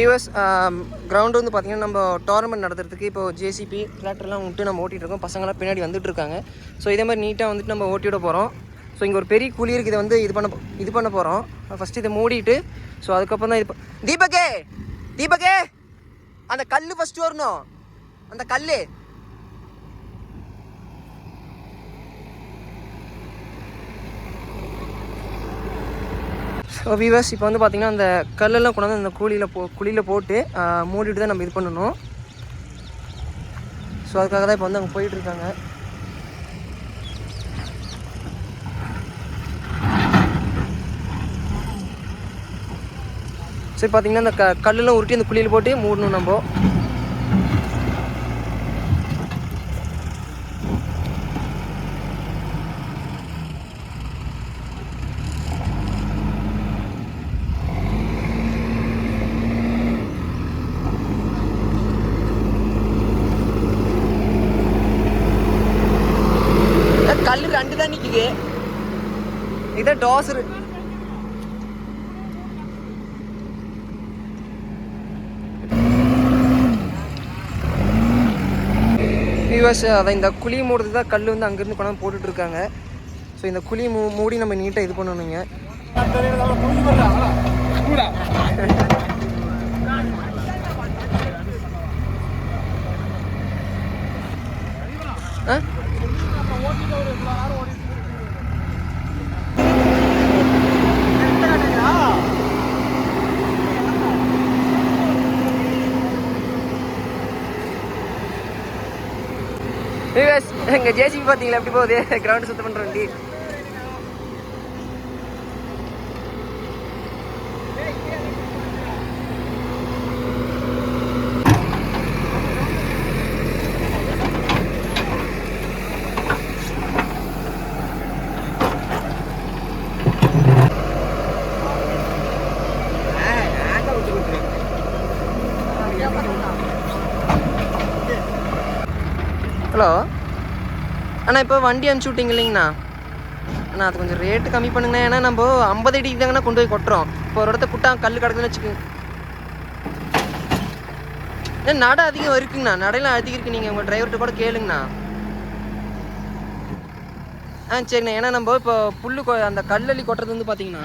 US ground um, வந்து பார்த்தீங்கன்னா நம்ம டோர்னமெண்ட் நடத்துறதுக்கு இப்போ ஜேசிபி டிராக்டர்லாம் விட்டு நம்ம ஓட்டிகிட்டு இருக்கோம் பசங்களாம் பின்னாடி வந்துட்டு இருக்காங்க ஸோ இதே மாதிரி நீட்டாக வந்துட்டு நம்ம ஓட்டிவிட போகிறோம் ஸோ இங்கே ஒரு பெரிய குழி இருக்குது. இதை வந்து இது பண்ண இது பண்ண போகிறோம் ஃபஸ்ட்டு இதை மூடிட்டு ஸோ அதுக்கப்புறம் தான் இது தீபகே! தீபகே! அந்த கல் ஃபஸ்ட்டு வரணும். அந்த கல் வீவர்ஸ் இப்போ வந்து பார்த்திங்கன்னா அந்த கல்லெல்லாம் கொண்டாந்து அந்த குழியில் போ குழியில் போட்டு மூடிட்டு தான் நம்ம இது பண்ணணும். ஸோ அதுக்காக தான் இப்போ வந்து அங்கே போயிட்டுருக்காங்க சரி பார்த்தீங்கன்னா அந்த க கல்லெல்லாம் உருட்டி அந்த குழியில் போட்டு மூடணும் நம்ம. கல் ரெண்டு தான் நிக்குது. இதான் டோசரு. வியூவர்ஸ் அதை இந்த குழி மூடுறது தான் கல் வந்து அங்கேருந்து கொண்டாந்து போட்டுட்டு இருக்காங்க ஸோ இந்த குழி மூ மூடி நம்ம நீட்டாக இது பண்ணணுங்க ஆ வியூவர்ஸ் எங்கள் ஜேசிபி பார்த்தீங்களா எப்படி போகுது? கிரவுண்ட் சுத்தம் பண்ணுற வண்டி. ஹலோ? அண்ணா இப்போ வண்டி அனுப்பிச்சி விட்டீங்க இல்லைங்கண்ணா. அண்ணா அது கொஞ்சம் ரேட்டு கம்மி பண்ணுங்கண்ணா ஏன்னா நம்ம ஐம்பது அடிக்கு தாங்கண்ணா கொண்டு போய் கொட்டுறோம். இப்போ ஒரு இடத்த குட்டா கல் கிடக்குதுன்னு வச்சுக்கோங்க. நடை அதிகம் இருக்குங்கண்ணா. நடையெல்லாம் அதிகம் இருக்கு. நீங்கள் உங்கள் டிரைவர்கிட்ட கூட கேளுங்கண்ணா. ஆ சரிண்ணா. ஏன்னா நம்ம இப்போ புல்லு கொ- அந்த கல்லள்ளி கொட்டுறது வந்து பார்த்தீங்கன்னா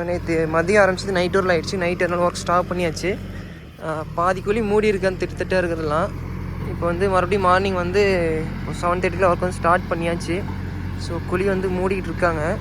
நேற்று மதியம் ஆரம்பிச்சது நைட் ஊரில் ஆயிடுச்சு. நைட் அதனால் ஒர்க் ஸ்டாப் பண்ணியாச்சு. அஹ் பாதி குழி மூடி இருக்கான்னு திட்டு இருக்கிறதுலாம் இருக்கிறதெல்லாம். இப்போ வந்து மறுபடியும் மார்னிங் வந்து செவன் தேர்ட்டியில் ஒர்க் வந்து ஸ்டார்ட் பண்ணியாச்சு. ஸோ குழி வந்து மூடிக்கிட்டு இருக்காங்க.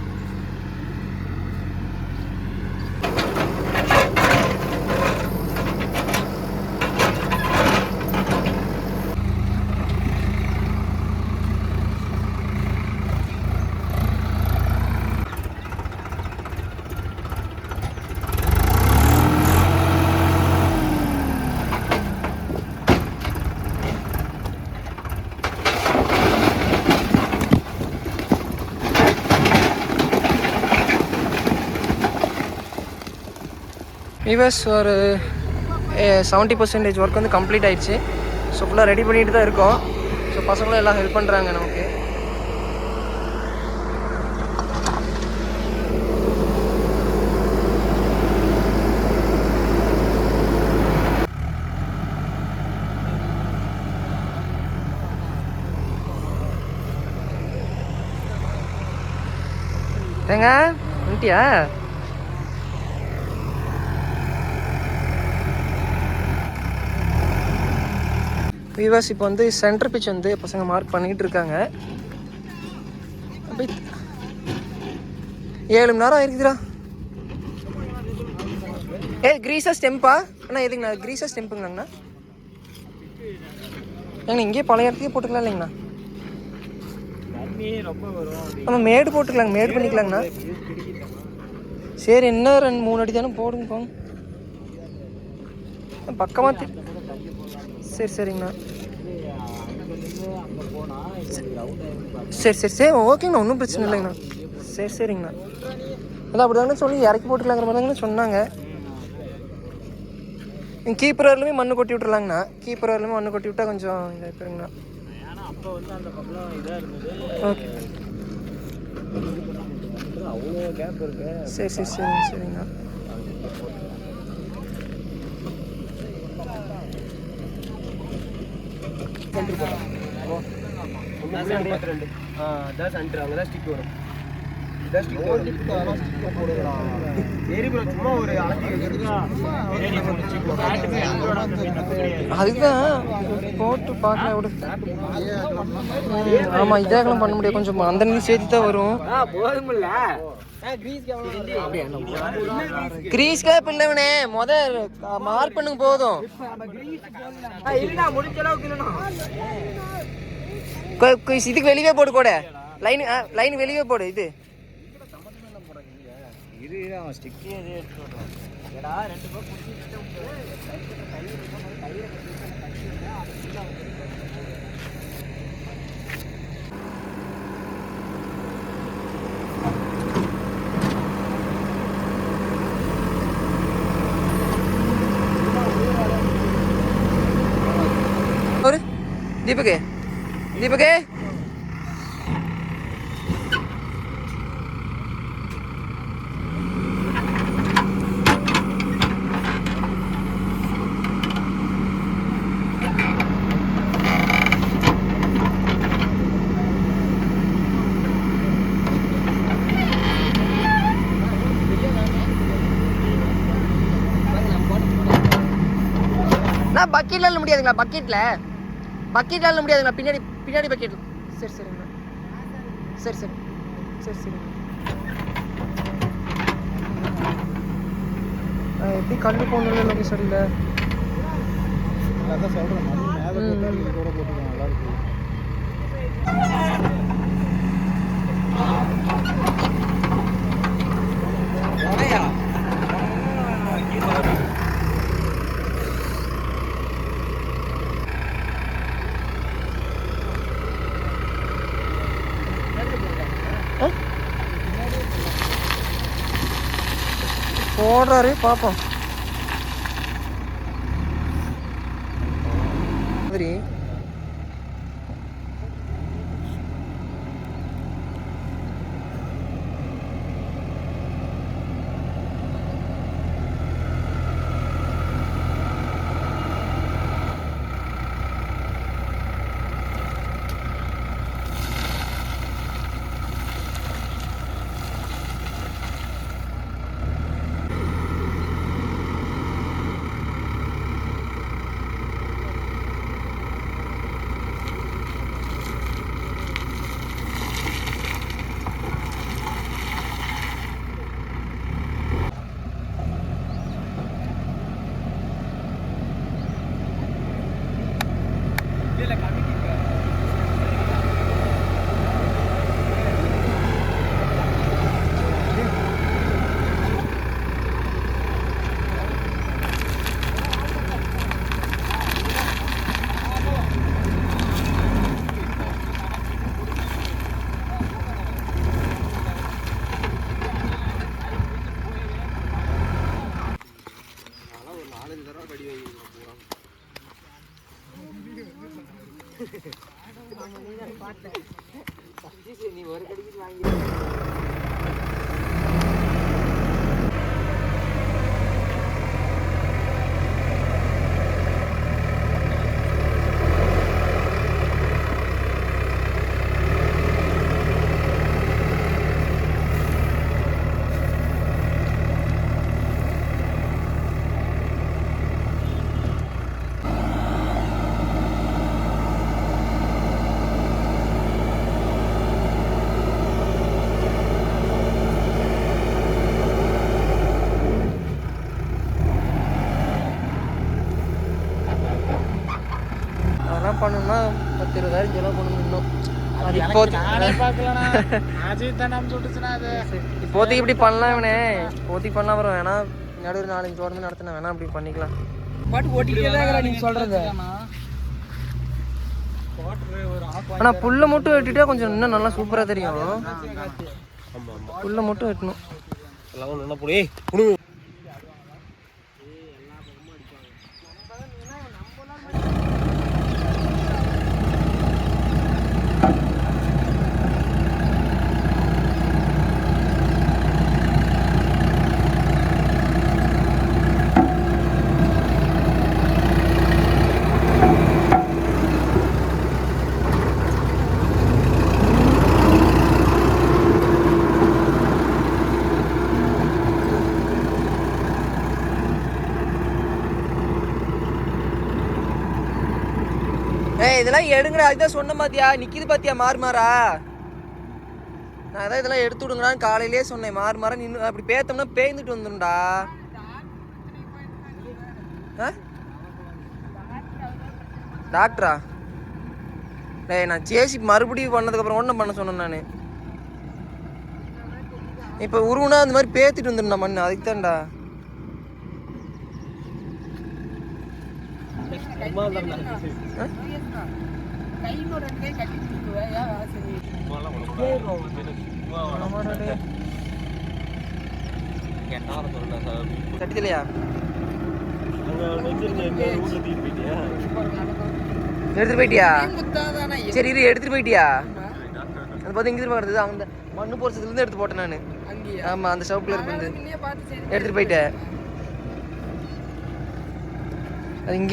நிவஸ் ஒரு செவன்ட்டி பர்சன்டேஜ் ஒர்க் வந்து கம்ப்ளீட் ஆயிடுச்சு. ஸோ ஃபுல்லாக ரெடி பண்ணிட்டு தான் இருக்கோம். ஸோ பசங்களும் எல்லாம் ஹெல்ப் பண்ணுறாங்க நமக்கு. ஏங்க வந்துட்டியா? வியூவர்ஸ் இப்போ வந்து சென்டர் பிச் வந்து பசங்க மார்க் பண்ணிட்டு இருக்காங்க. ஏழு மணி நேரம் ஆயிருக்குதுடா. ஏ கிரீஸா ஸ்டெம்பா அண்ணா எதுங்கண்ணா கிரீஸா ஸ்டெம்புங்களாங்கண்ணா ஏங்கண்ணா இங்கேயே பழைய இடத்துக்கே போட்டுக்கலாம் இல்லைங்கண்ணா. நம்ம மேடு போட்டுக்கலாங்க மேடு பண்ணிக்கலாங்கண்ணா. சரி என்ன ரெண்டு மூணு அடி தானே போடுங்க போங்க. பக்கமாக சரி சரிங்கண்ணா அங்கே போனால் இது ரவுண்ட் ஆகிடும் சரி சரி சரி ஓகேங்கண்ணா ஒன்றும் பிரச்சனை இல்லைங்கண்ணா. சரி சரிங்கண்ணா. அதான் அப்படி தாங்கண்ணா சொல்லி இறக்கி போட்டுக்கலாங்கிற மாதிரி தாங்கண்ணா சொன்னாங்க கீப்பர் வரலுமே மண்ணு கொட்டி விட்டுறலாங்கண்ணா. கீப்பர் வரலுமே மண்ணு கொட்டி விட்டா கொஞ்சம் இதாக போயிருங்கண்ணா ஓகே. சரி சரி சரி சரிங்க சரிங்கண்ணா. முப்பத்தி ரெண்டு ஆ அதான் சென்டர் அங்கே தான் ஸ்டிக் வரும். இதான் ஸ்டிக் வரும். சரி ப்ரோ சும்மா ஒரு அலஞ்சி அதுதான். போட்டு பார்க்கலாம் விடு. ஆமாம் இதாகலாம் பண்ண முடியாது. கொஞ்சம் அந்த நிதி சேர்த்து தான் வரும். போதுமில்ல. கிரீஸ்க்கே பிள்ளைவனே முத மார்க் பண்ணுங்க போதும். முடிஞ்ச அளவுக்கு இதுக்கு வெளியே போடு கூட. லைன் லைன் வெளியே போடு இது. ஒரு தீபகே. தீபகே? நான் பக்கெட்ல முடியாதுங்களா? பக்கெட்ல பக்கெட்ல முடியாதுங்களா? பின்னாடி பின்னாடி பக்கெட் சரி சரிங்கண்ணா சரி சரி. சரி சரி. எப்படி கல் போகணும் நமக்கு சரியில்லை அதான் சொல்கிறேன் ओडर पापी। இப்போதைக்கு இப்படி பண்ணலாம் இவனே. இப்போதைக்கு பண்ணலாம் வரும் வேணா. நடுவில் நாலஞ்சு டோர்னமெண்ட் நடத்தினா வேணா அப்படி பண்ணிக்கலாம். பாட்டு ஓட்டிக்கிட்டே தான் நீங்க சொல்றது. ஆனா புல்லை மட்டும் வெட்டிட்டா கொஞ்சம் இன்னும் நல்லா சூப்பரா தெரியும். புல்லை மட்டும் வெட்டணும். இதெல்லாம் எடுங்கடா அதுதான் சொன்ன பாத்தியா நிக்கிது பாத்தியா மாறு மாறா? நான் அதான் இதெல்லாம் எடுத்து விடுங்கடான்னு காலையிலேயே சொன்னேன். மாறு மாறா நின்று அப்படி பேத்தோம்னா பேய்ந்துட்டு வந்துடும்டா ஆ? டாக்டரா? டேய் நான் ஜேசி மறுபடியும் பண்ணதுக்கப்புறம் ஒன்றும் பண்ண சொன்னேன் நான். இப்போ உருவனா அந்த மாதிரி பேத்திட்டு வந்துடும்டா மண்ணு. அதுக்கு தான்டா தட்டிலையா எடுத்துட்டு போயிட்டியா? சரி இரு எடுத்துட்டு போயிட்டியா? அது பார்த்து அந்த மண்ணு போறதுலேருந்து எடுத்து போட்டேன் நான். ஆமா அந்த ஷவுக்கில் இருக்கு வந்து எடுத்துட்டு போயிட்டேன். அது இங்கே